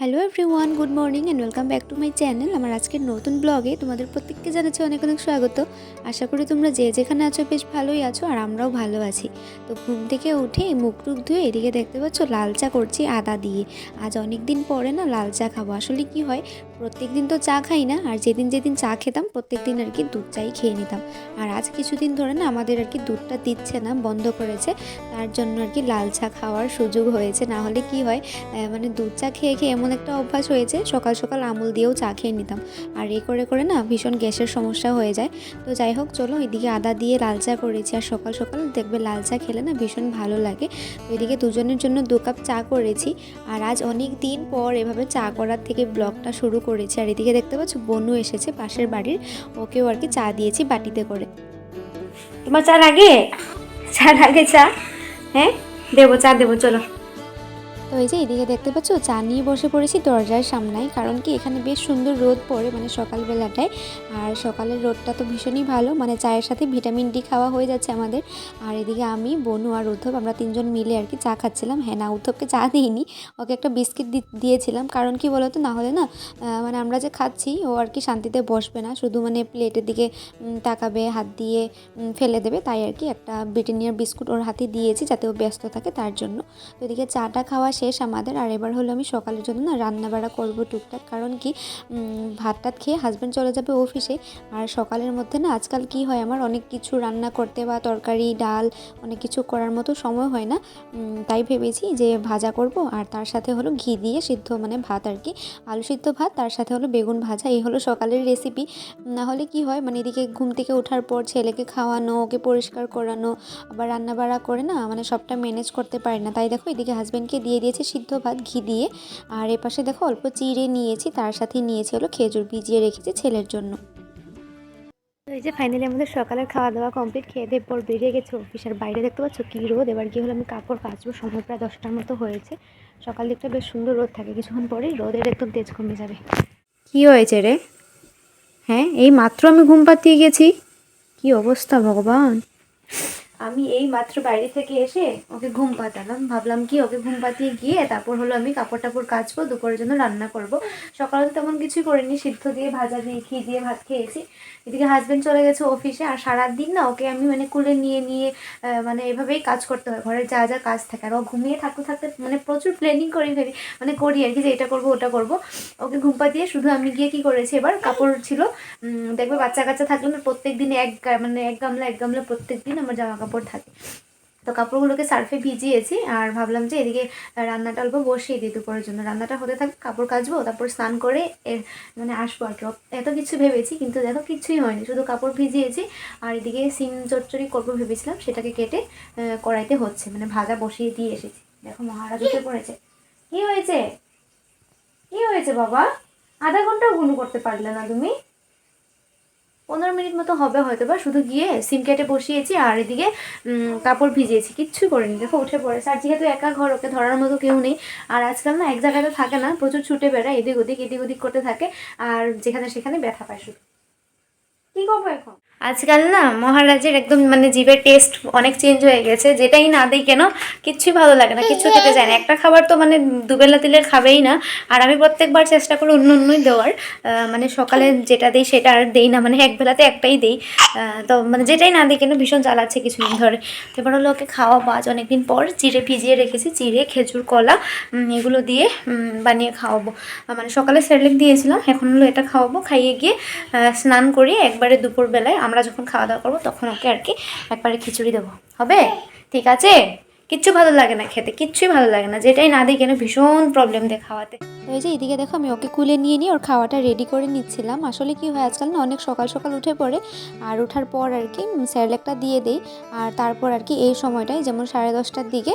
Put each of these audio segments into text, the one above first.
Hello everyone good morning and welcome back to my channel আমার আজকের নতুন ব্লগে তোমাদের প্রত্যেককে জানাচ্ছি অনেক অনেক স্বাগত। আশা করি তোমরা যে যেখানে আছো বেশ ভালোই আছো আর আমরাও ভালো আছি। তো ঘুম থেকে উঠে মুখ টুক ধুয়ে এদিকে দেখতে পাচ্ছ লাল চা করছি আদা দিয়ে। আজ অনেক দিন পরে না লাল চা খাব। আসলে কি হয় প্রত্যেক দিন তো চা খাই না, আর যেদিন যেদিন চা খেতাম প্রত্যেক দিন আর কি দুধ চাই খেয়ে নিতাম। আর আজ কিছুদিন ধরে না আমাদের আর কি দুধটা দিচ্ছে না, বন্ধ করেছে। তার জন্য আর কি লাল চা খাওয়ার সুযোগ হয়েছে, না হলে কি হয় মানে দুধ চা খেয়ে খেয়ে এমন একটা অভ্যাস হয়েছে, সকাল সকাল আমুল দিয়েও চা খেয়ে নিতাম। আর এ করে করে না ভীষণ গ্যাসের সমস্যা হয়ে যায়। তো যাই হোক, চলো এদিকে আদা দিয়ে লাল চা করেছি, আর সকাল সকাল দেখবে লাল চা খেলে না ভীষণ ভালো লাগে। তো এদিকে দুজনের জন্য দু কাপ চা করেছি। আর আজ অনেক দিন পর এভাবে চা করার থেকে ব্লগটা শুরু করেছি। আর এদিকে দেখতে পাচ্ছ, বনু এসেছে পাশের বাড়ির। ওকেও আর কি চা দিয়েছি বাটিতে করে। তোমার চা লাগে চা লাগে চা? হ্যাঁ? দেবো, চা দেবো, চলো। তো এই যে এদিকে দেখতে পাচ্ছ, চা নিয়ে বসে পড়েছি, দরজার সামনায় কারণ কি, এখানে বেশ সুন্দর রোদ পড়ে মানে সকালবেলাটায়। আর সকালের রোদটা তো ভীষণই ভালো মানে চায়ের সাথে ভিটামিন ডি খাওয়া হয়ে যাচ্ছে আমাদের। আর এদিকে আমি, বনু আর উদ্ধব, আমরা তিনজন মিলে আর কি চা খাচ্ছিলাম। হ্যাঁ না, উদ্ধবকে চা দিইনি, ওকে একটা বিস্কিট দিয়েছিলাম। কারণ কি বলতো, না হলে না মানে আমরা যে খাচ্ছি, ও আর কি শান্তিতে বসবে না। শুধু মানে প্লেটের দিকে তাকাবে, হাত দিয়ে ফেলে দেবে। তাই আর কি একটা ব্রিটানিয়ার বিস্কুট ওর হাতে দিয়েছি, যাতে ও ব্যস্ত থাকে তার জন্য। তো এদিকে চাটা খাওয়া শেষ আমাদের। আর এবার হলো আমি সকালের জন্য না রান্না বাড়া করব টুকটাক। কারণ কি ভাত টাত খেয়ে হাজব্যান্ড চলে যাবে অফিসে আর সকালের মধ্যে না আজকাল কি হয় আমার অনেক কিছু রান্না করতে বা তরকারি, ডাল অনেক কিছু করার মতো সময় হয় না। তাই ভেবেছি যে ভাজা করব। আর তার সাথে হলো ঘি দিয়ে সিদ্ধ মানে ভাত আর কি, আলু সিদ্ধ ভাত। তার সাথে হলো বেগুন ভাজা। এই হলো সকালের রেসিপি না হলে কি হয় মানে এদিকে ঘুম থেকে ওঠার পর ছেলেকে খাওয়ানো, ওকে পরিষ্কার করানো, আবার রান্না বাড়া করে না মানে সবটা ম্যানেজ করতে পারি না। তাই দেখো এদিকে হাজব্যান্ডকে দিয়ে দিয়েছি সিদ্ধ ভাত ঘি দিয়ে। আর এপাশে দেখো অল্প চিড়ে নিয়েছি তার সাথে নিয়েছি হলো খেজুর ভিজিয়ে রেখেছি ছেলের জন্য। এই যে ফাইনালি আমাদের সকালের খাওয়া দাওয়া কমপ্লিট খেয়ে দিয়ে পর বেরিয়ে গেছে অফিসের বাইরে। দেখতে পাচ্ছ কী রোদ? এবার গিয়ে হলো আমি কাপড় কাচবো। সময় প্রায় দশটার মতো হয়েছে। সকাল দিকটা বেশ সুন্দর রোদ থাকে। কিছুক্ষণ পরেই রোদের একদম তেজ কমে যাবে। কি হয়েছে রে? হ্যাঁ এই মাত্র আমি ঘুম পাতিয়ে গেছি? কি অবস্থা ভগবান? আমি এই মাত্র বাইরে থেকে এসে ওকে ঘুম পাতালাম। ভাবলাম কি, ওকে ঘুম পাতিয়ে গিয়ে তারপর হলো আমি কাপড় টাপড় কাচবো, দুপুরের জন্য রান্না করব। সকালে তো তেমন কিছুই করিনি, সিদ্ধ দিয়ে ভাজা দিয়ে, ঘি দিয়ে ভাত খেয়েছি। এদিকে হাজব্যান্ড চলে গেছে অফিসে আর সারাদিন না ওকে আমি মানে কুলে নিয়ে নিয়ে মানে এভাবেই কাজ করতে হয়। ঘরের যা যা কাজ থাকে। আর ও ঘুমিয়ে থাকতে থাকতে মানে প্রচুর প্ল্যানিং করি ফেলি মানে করি আর কি যে এটা করব, ওটা করব। ওকে ঘুম পাতিয়ে শুধু আমি গিয়ে কি করেছি এবার, কাপড় ছিল দেখবে বাচ্চা কাচ্চা থাকলে না প্রত্যেক দিন এক মানে এক গামলা এক গামলা প্রত্যেক দিন আমার জামা কাপড় থাকে। তো কাপড়গুলোকে সার্ফে ভিজিয়েছি আর ভাবলাম যে এদিকে রান্নাটা অল্প বসিয়ে দিই দুপুরের জন্য। রান্নাটা হতে থাকে, কাপড় কাচবো, তারপর স্নান করে মানে আসব আর কি। এত কিছু ভেবেছি কিন্তু দেখো কিছুই হয়নি। শুধু কাপড় ভিজিয়েছি আর এদিকে সিম চচ্চড়ি করব ভেবেছিলাম, সেটাকে কেটে কড়াইতে হচ্ছে। মানে ভাজা বসিয়ে দিয়ে এসেছি। দেখো মহারাজ উঠে পড়েছে। কি হয়েছে? কি হয়েছে বাবা? আধা ঘন্টাও গুনো করতে পারলে না তুমি? পনেরো মিনিট মতো হবে হয়তো বা, শুধু গিয়ে সিম কেটে বসিয়েছি আর এদিকে কাপড় ভিজিয়েছি, কিচ্ছু করিনি। দেখো, উঠে পড়েছে আর যেহেতু একা ঘর, ওকে ধরার মতো কেউ নেই। আর আজকাল না, এক জায়গাতে থাকে না, প্রচুর ছুটে বেড়ায়, এদিক ওদিক এদিক ওদিক করতে থাকে। আর যেখানে সেখানে ব্যথা পায় শুধু। কি করব এখন? আজকাল না মহারাজের একদম মানে জিভের টেস্ট অনেক চেঞ্জ হয়ে গেছে, যেটাই না দিই কেন কিচ্ছুই ভালো লাগে না, কিচ্ছু খেতে চায় না। একটা খাবার তো মানে দুবেলা দিলে খাবেই না, আর আমি প্রত্যেকবার চেষ্টা করি অন্য অন্যই দেওয়ার মানে সকালে যেটা দিই সেটা আর দেই না মানে এক বেলাতে একটাই দিই তো মানে যেটাই না দিই কেন ভীষণ জ্বালাচ্ছে কিছুদিন ধরে। এবার হলো ওকে খাওয়া বাজ অনেকদিন পর চিড়ে ভিজিয়ে রেখেছি চিড়ে খেজুর, কলা এগুলো দিয়ে বানিয়ে খাওয়াবো। মানে সকালে স্যারলেক দিয়েছিলাম, এখন হলো এটা খাওয়াবো, খাইয়ে গিয়ে স্নান করিয়ে একবারে দুপুরবেলায় আমরা যখন খাওয়া দাওয়া করব, তখন ওকে আর কি একবারে খিচুড়ি দেবো। হবে? ঠিক আছে? কিচ্ছু ভালো লাগে না খেতে কিচ্ছুই ভালো লাগে না যেটাই না দিই কেন ভীষণ প্রবলেম দেয় খাওয়াতে। তো এই যে এদিকে দেখো আমি ওকে কুলে নিয়ে নিয়ে ওর খাওয়াটা রেডি করে নিচ্ছিলাম। আসলে কি হয় আজকাল না অনেক সকাল সকাল উঠে পড়ে আর ওঠার পর আর কি স্যারলেকটা দিয়ে দেই। আর তারপর আর কি এই সময়টায় যেমন সাড়ে দশটার দিকে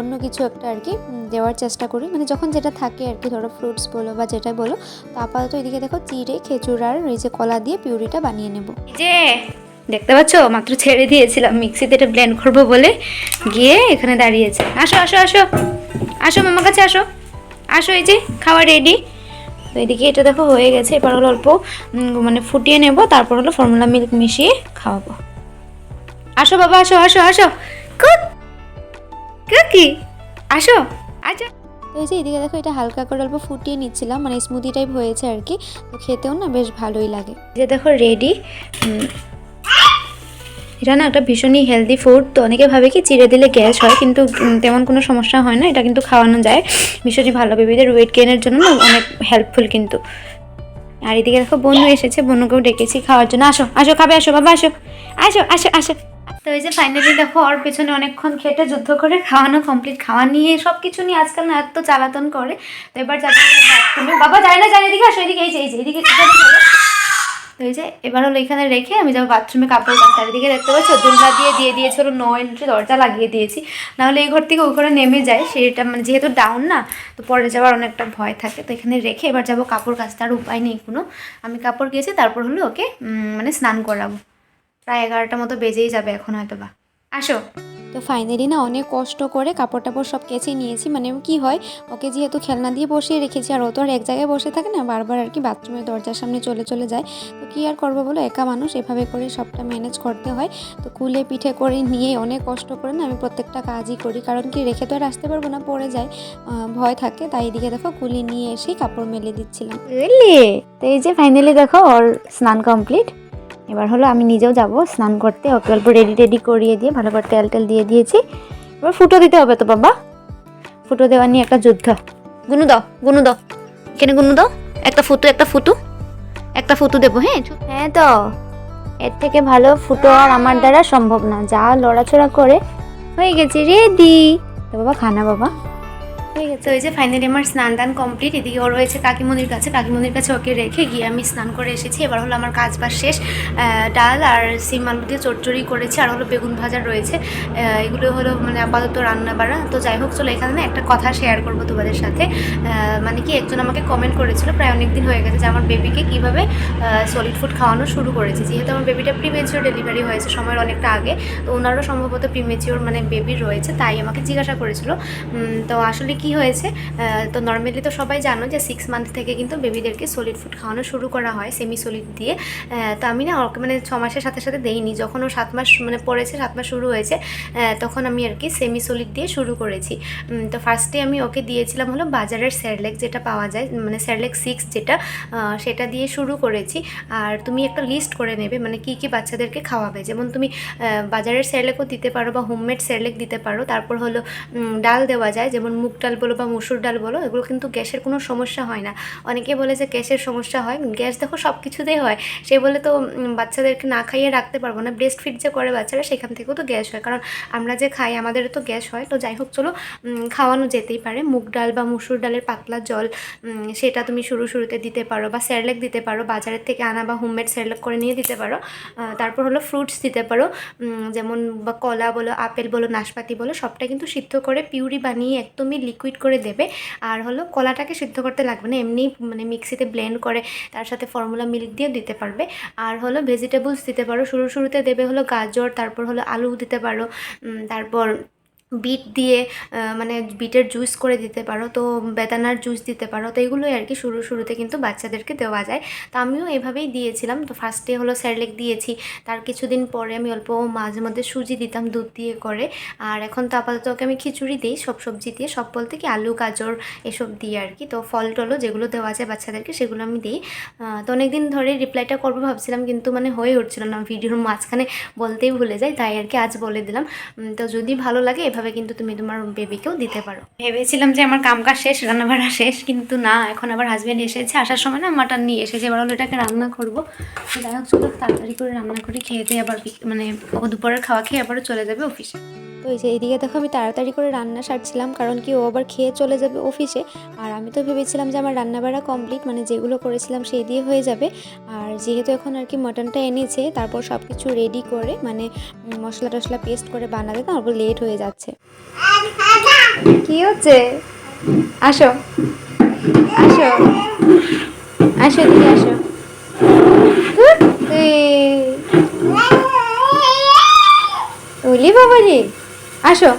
অন্য কিছু একটা আর কি দেওয়ার চেষ্টা করি। মানে যখন যেটা থাকে আর কি ধরো ফ্রুটস বলো বা যেটা বলো তো আপাতত এদিকে দেখো চিড়ে খেজুর আর এই যে কলা দিয়ে পিউরিটা বানিয়ে নেব। যে দেখতে পাচ্ছ? মাত্র ছেড়ে দিয়েছিলাম। মিক্সিতে এটা ব্লেন্ড করব বলে গিয়ে এখানে দাঁড়িয়েছে। আসো আসো আসো। আসো মামার কাছে আসো। আসো এই যে খাওয়া রেডি তো এদিকে এটা দেখো হয়ে গেছে। এবার হলো অল্প মানে ফুটিয়ে নেব। তারপর হলো ফর্মুলা মিল্ক মিশিয়ে খাওয়াবো। আসো বাবা আসো আসো আসো। কুক! কুকি! আসো আচ্ছা তো এই যে এদিকে দেখো এটা হালকা করে অল্প ফুটিয়ে নিচ্ছিলাম। মানে স্মুদি টাইপ হয়েছে আর কি। তো খেতেও না বেশ ভালোই লাগে। যে দেখো রেডি এটা না একটা ভীষণই হেলদি ফুড তো অনেকে ভাবে কি চিড়ে দিলে গ্যাস হয়, কিন্তু তেমন কোনো সমস্যা হয় না, এটা কিন্তু খাওয়ানো যায়। ভীষণই ভালো বেবিদের ওয়েট গেনের জন্য না অনেক হেল্পফুল কিন্তু। আর এদিকে দেখো বন্ধু এসেছে বন্ধুকেও ডেকেছি খাওয়ার জন্য। আসো আসো, খাবে, আসো, বাবা, আসো আসো আসো আসো। তো এই যে ফাইনালি দেখো ওর পেছনে অনেকক্ষণ খেটে যুদ্ধ করে খাওয়ানো কমপ্লিট খাওয়া নিয়ে সব কিছু নিয়ে আজকাল না এত চালাতন করে। তো এবার যাবে বাবা, যায় না, যায় এদিকে আসো, এদিকে, এই যে এই যে, এদিকে। তো এই যে, এবার হলো এখানে রেখে আমি যাব বাথরুমে কাপড় চারিদিকে দেখতে পাচ্ছি দুর্গা দিয়ে দিয়ে দিয়েছে হলো নো এন্ট্রি দরজা লাগিয়ে দিয়েছি। নাহলে এই ঘর থেকে ওই ঘরে নেমে যায়, সেটা মানে যেহেতু ডাউন না, তো পরে যাওয়ার অনেকটা ভয় থাকে। তো এখানে রেখে এবার যাব কাপড় কাচতে, আর উপায় নেই কোনো। আমি কাপড় গিয়েছি তারপর হলো ওকে মানে স্নান করাবো। প্রায় এগারোটা মতো বেজেই যাবে এখন হয়তো বা আসো। তো ফাইনালি না অনেক কষ্ট করে কাপড় টাপড় সব কেচে নিয়েছি মানে কি হয় ওকে যেহেতু খেলনা দিয়ে বসিয়ে রেখেছি আর ও তো আর এক জায়গায় বসে থাকে না বারবার আর কি বাথরুমের দরজার সামনে চলে চলে যায় তো কী আর করব বলো একা মানুষ এভাবে করে সবটা ম্যানেজ করতে হয়। তো কুলে পিঠে করে নিয়ে অনেক কষ্ট করে না আমি প্রত্যেকটা কাজই করি কারণ কি রেখে তো আর আসতে পারব না পড়ে যায় ভয় থাকে তাই এদিকে দেখো কুলি নিয়ে এসেই কাপড় মেলে দিচ্ছিলাম। তো এই যে ফাইনালি দেখো ওর স্নান কমপ্লিট এবার হলো আমি নিজেও যাব স্নান করতে। ওকে অল্প রেডি টেডি করিয়ে দিয়ে ভালো করে তেল টেল দিয়ে দিয়েছি। এবার ফুটো দিতে হবে তো বাবা। ফুটো দেওয়া নিয়ে একটা যুদ্ধ। গুনু দাও গুনু দাও। এখানে গুনু দাও। একটা ফুটু একটা ফুটু। একটা ফুটু দেবো হ্যাঁ? হ্যাঁ তো। এর থেকে ভালো ফুটো আর আমার দ্বারা সম্ভব না। যা লড়াচড়া করে হয়ে গেছে রেডি। তো বাবা খানা বাবা। হয়ে গেছে। ওই যে ফাইনালি আমার স্নান টান কমপ্লিট এদিকে ও রয়েছে কাকিমনির কাছে। কাকিমনির কাছে ওকে রেখে গিয়ে আমি স্নান করে এসেছি। এবার হলো আমার কাজ বাজ শেষ। ডাল আর সিম আলু দিয়ে চচ্চড়ি করেছি। আর হলো বেগুন ভাজা রয়েছে। এগুলো হলো মানে আপাতত রান্না বাড়া তো যাই হোক, চলো এখানে একটা কথা শেয়ার করব তোমাদের সাথে। মানে কি একজন আমাকে কমেন্ট করেছিল, প্রায় অনেক দিন হয়ে গেছে যে আমার বেবিকে কীভাবে সলিড ফুড খাওয়ানো শুরু করেছি। যেহেতু আমার বেবিটা প্রিমেচিওর ডেলিভারি হয়েছে সময়ের অনেকটা আগে, তো ওনারও সম্ভবত প্রিমেচিওর মানে বেবি রয়েছে, তাই আমাকে জিজ্ঞাসা করেছিল। তো আসলে কি হয়েছে? তো নর্মালি তো সবাই জানো যে সিক্স মান্থ থেকে কিন্তু বেবিদেরকে সলিড ফুড খাওয়ানো শুরু করা হয় সেমি সলিড দিয়ে তো আমি না ওকে মানে ছ মাসের সাথে সাথে দেইনি। যখন ও সাত মাস মানে পড়েছে, সাত মাস শুরু হয়েছে তখন আমি আর কি সেমি সলিড দিয়ে শুরু করেছি। তো ফার্স্টে আমি ওকে দিয়েছিলাম হলো বাজারের স্যারলেক যেটা পাওয়া যায় মানে স্যারলেক সিক্স যেটা সেটা দিয়ে শুরু করেছি। আর তুমি একটা লিস্ট করে নেবে মানে কি কি বাচ্চাদেরকে খাওয়াবে। যেমন তুমি বাজারের স্যারলেকও দিতে পারো বা হোমমেড স্যারলেক দিতে পারো। তারপর হলো ডাল দেওয়া যায়, যেমন মুগ বলো বা মুসুর ডাল বলো, এগুলো কিন্তু গ্যাসের কোনো সমস্যা হয় না। অনেকে বলে যে গ্যাসের সমস্যা হয়, গ্যাস দেখো সব কিছুতেই হয়। সে বলে তো বাচ্চাদেরকে না খাইয়ে রাখতে পারব না ব্রেস্ট ফিড যে করে বাচ্চারা সেখান থেকেও তো গ্যাস হয়। কারণ আমরা যে খাই আমাদের তো গ্যাস হয়। তো যাই হোক, চলো খাওয়ানো যেতেই পারে। মুগ ডাল বা মুসুর ডালের পাতলা জল সেটা তুমি শুরু শুরুতে দিতে পারো বা স্যারলেক দিতে পারো, বাজারের থেকে আনা বা হোমমেড স্যারলেক করে নিয়ে দিতে পারো। তারপর হলো ফ্রুটস দিতে পারো। যেমন বা কলা বলো, আপেল বলো, নাশপাতি বলো, সবটা কিন্তু সিদ্ধ করে পিউরি বানিয়ে একদমই লিকুইড করে দেবে। আর হলো কলাটাকে সিদ্ধ করতে লাগবে না, এমনি মানে মিক্সিতে ব্লেন্ড করে তার সাথে ফর্মুলা মিল্ক দিয়ে দিতে পারবে। আর হলো ভেজিটেবলস দিতে পারো, শুরু শুরুতে দেবে হলো গাজর, তারপর হলো আলু দিতে পারো তারপর বিট দিয়ে মানে বিটের জুস করে দিতে পারো, তো বেদানার জুস দিতে পারো, তো এগুলোই আর কি শুরু, শুরুতে কিন্তু বাচ্চাদেরকে দেওয়া যায়। তো আমিও এভাবেই দিয়েছিলাম, তো ফার্স্টে হলো স্যারলেক দিয়েছি, তার কিছুদিন পরে আমি অল্প মাঝে মধ্যে সুজি দিতাম দুধ দিয়ে করে, আর এখন তো আপাতত ওকে আমি খিচুড়ি দিই, সব সবজি দিয়ে, সব বলতে কি আলু, গাজর এসব দিয়ে আর কি তো ফল টলও যেগুলো দেওয়া যায় বাচ্চাদেরকে সেগুলো আমি দিই। তো অনেকদিন ধরে রিপ্লাইটা করব ভাবছিলাম, কিন্তু মানে হয়ে উঠছিল না, ভিডিওর মাঝখানে বলতেই ভুলে যাই, তাই আর কি আজ বলে দিলাম। তো যদি ভালো লাগে এভাবে কিন্তু তুমি তোমার বেবিকেও দিতে পারো। ভেবেছিলাম যে আমার কামকাজ শেষ, রান্নাবাড়া শেষ, কিন্তু না, এখন আবার হাজব্যান্ড এসেছে, আসার সময় না মাটন নিয়ে এসেছে, এবার হলো এটাকে রান্না করব। যাই হোক, চলো, তাড়াতাড়ি করে রান্না করে খেয়ে দিয়ে আবার মানে দুপুরের খাওয়া খেয়ে আবারও চলে যাবে অফিসে তো এই যে এদিকে দেখো আমি তাড়াতাড়ি করে রান্না সারছিলাম, কারণ কি ও আবার খেয়ে চলে যাবে অফিসে। আর আমি তো ভেবেছিলাম যে আমার রান্নাবাড়া কমপ্লিট মানে যেগুলো করেছিলাম সেই দিয়ে হয়ে যাবে। আর যেহেতু এখন আর কি মটনটা এনেছে, তারপর সব কিছু রেডি করে মানে মশলা টশলা পেস্ট করে বানাতে তারপর লেট হয়ে যাচ্ছে। কি হচ্ছে? আসো। আসো। আসো দিদি আসো। ওলি বাবা রে আসো।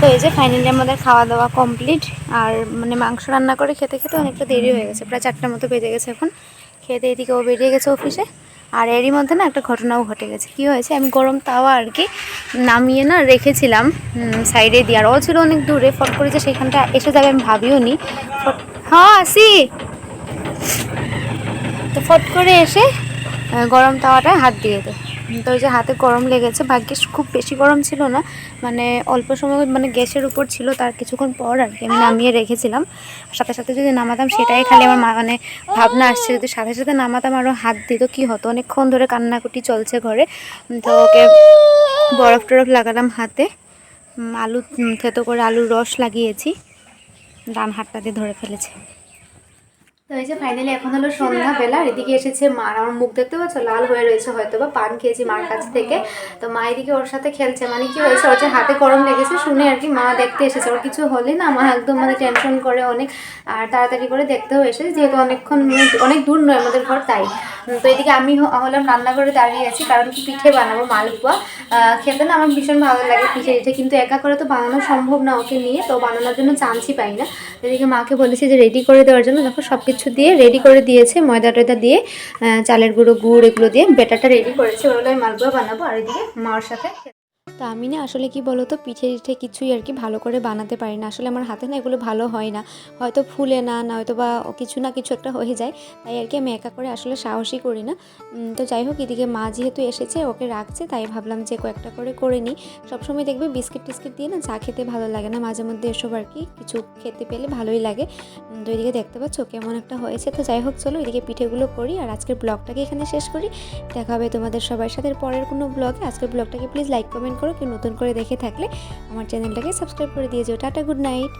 তো এই যে ফাইনালি আমাদের খাওয়া দাওয়া কমপ্লিট আর মানে মাংস রান্না করে খেতে খেতে অনেকটা দেরি হয়ে গেছে, প্রায় চারটার মতো বেজে গেছে এখন। খেতে এদিকে ও বেরিয়ে গেছে অফিসে আর এরই মধ্যে না একটা ঘটনাও ঘটে গেছে। কি হয়েছে? আমি গরম তাওয়া আর কি নামিয়ে না রেখেছিলাম সাইডে দিয়ে। আর ও ছিল অনেক দূরে, ফট করে যে সেখানটা এসে যাবে আমি ভাবিও নি। হ্যাঁ আসি। তো ফট করে এসে গরম তাওয়াটায় হাত দিয়ে দেয় তো ওই যে হাতে গরম লেগেছে ভাগ্যিস খুব বেশি গরম ছিল না মানে অল্প সময় মানে গ্যাসের উপর ছিল, তার কিছুক্ষণ পর আর কি আমি নামিয়ে রেখেছিলাম। সাথে সাথে যদি নামাতাম সেটাই খালি আমার মা- মানে ভাবনা আসছে, যদি সাথে সাথে নামাতাম আরও হাত দিত কি হতো? অনেকক্ষণ ধরে কান্নাকুটি চলছে ঘরে। তো ওকে বরফ টরফ লাগালাম হাতে। আলু থেতো করে আলুর রস লাগিয়েছি। ডান হাতটা দিয়ে ধরে ফেলেছে। তো এই যে ফাইনালি এখন হলো সন্ধ্যাবেলা এদিকে এসেছে মা আমার মুখ দেখতে পাচ্ছ? লাল হয়ে রয়েছে হয়তো বা পান খেয়েছি মার কাছ থেকে। তো মা এদিকে ওর সাথে খেলছে মানে কি হয়েছে, ওর যে হাতে গরম লেগেছে শুনে আর কি মা দেখতে এসেছে। ওর কিছু হলে না মা একদম মানে টেনশন করে অনেক, আর তাড়াতাড়ি করে দেখতেও এসেছে, যেহেতু অনেকক্ষণ মানে অনেক দূর নয় আমাদের ঘর, তাই। তো এদিকে আমি হলাম রান্নাঘরে দাঁড়িয়ে আছি, কারণ কি পিঠে বানাবো, মালপোয়া। খেতে না আমার ভীষণ ভালো লাগে পিঠে পিঠে, কিন্তু একা করে তো বানানো সম্ভব না ওকে নিয়ে, তো বানানোর জন্য চান্সই পাই না। এদিকে মাকে বলেছি যে রেডি করে দেওয়ার জন্য দেখো সব কিছু দিয়ে রেডি করে দিয়েছে, ময়দা টয়দা দিয়ে চালের গুঁড়ো, গুড় এগুলো দিয়ে বেটারটা রেডি করেছে ওগুলো আমি মালপোয়া বানাবো। আর এদিকে মার সাথে তো আমি না আসলে কি বলতো, পিঠে টিঠে কিছুই আর কি ভালো করে বানাতে পারি না। আসলে আমার হাতে না এগুলো ভালো হয় না। হয়তো ফুলে না না হয়তো বা কিছু না কিছু একটা হয়ে যায়, তাই আর কি আমি একা করে আসলে সাহসই করি না। তো যাই হোক, এদিকে মা যেহেতু এসেছে, ওকে রাখছে, তাই ভাবলাম যে কয়েকটা করে করে নিই। সবসময় দেখবে বিস্কিট টিস্কিট দিয়ে না চা খেতে ভালো লাগে না, মাঝে মধ্যে এসব আর কি কিছু খেতে পেলে ভালোই লাগে। তো এদিকে দেখতে পাচ্ছ, কেমন একটা হয়েছে। তো যাই হোক, চলো এদিকে পিঠেগুলো করি আর আজকের ব্লগটাকে এখানে শেষ করি। দেখা হবে তোমাদের সবার সাথে পরের কোনো ব্লগে। আজকের ব্লগটাকে প্লিজ লাইক কমেন্ট করো কেউ নতুন করে দেখে থাকলে আমার চ্যানেলটাকে সাবস্ক্রাইব করে দিয়ে যেও টাটা, গুড নাইট।